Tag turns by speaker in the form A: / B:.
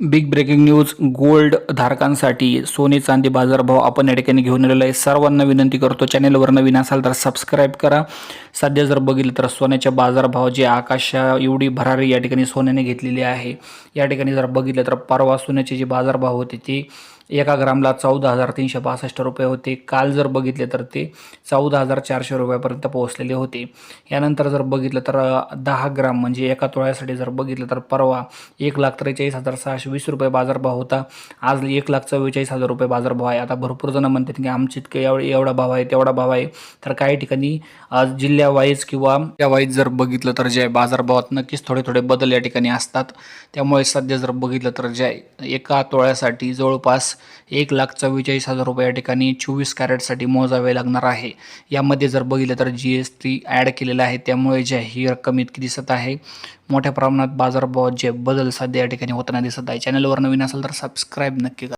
A: Big breaking news gold धारकांसाठी सोने चांदी बाजारभाव आपण या ठिकाणी घेऊन आलेलो आहे. सर्वांना विनंती करतो चॅनेलवर नवीन असाल तर सबस्क्राईब करा. सध्या जर बघितलं तर सोन्याच्या बाजारभाव जे आकाशा एवढी भरारी या ठिकाणी सोन्याने घेतलेली आहे. या ठिकाणी जर बघितलं तर परवा सोन्याचे जे बाजारभाव होते ते एका ग्रामला चौदा हजार तीनशे बासष्ट रुपये होते. काल जर बघितले तर ते चौदा हजार चारशे रुपयापर्यंत पोहोचलेले होते. यानंतर जर बघितलं तर दहा ग्राम म्हणजे एका तोळ्यासाठी जर बघितलं तर परवा एक लाख त्रेचाळीस हजार सहाशे वीस रुपये बाजारभाव होता. आज एक लाख चव्वेचाळीस हजार रुपये बाजारभाव आहे. आता भरपूर जण म्हणतात की आमचे इतके एवढे एवढा भाव आहे तेवढा भाव आहे. तर काही ठिकाणी आज जिल्ह्यावाईज किंवा त्या वाईज जर बघितलं तर जे बाजारभावात नक्कीच थोडे थोडे बदल या ठिकाणी असतात. त्यामुळे सध्या जर बघितलं तर जे एका तोळ्यासाठी जवळपास एक लाख चव्वेचाळीस हजार रुपये या ठिकाणी चोवीस कॅरेटसाठी मोजावे लागणार आहे. यामध्ये जर बघितलं तर जी एस टी ॲड केलेलं आहे. त्यामुळे जे ही रक्कम इतकी दिसत आहे. मोठ्या प्रमाणात बाजारभावात जे बदल सध्या या ठिकाणी होताना दिसत आहे. चॅनलवर नवीन असेल तर सबस्क्राईब नक्की करा.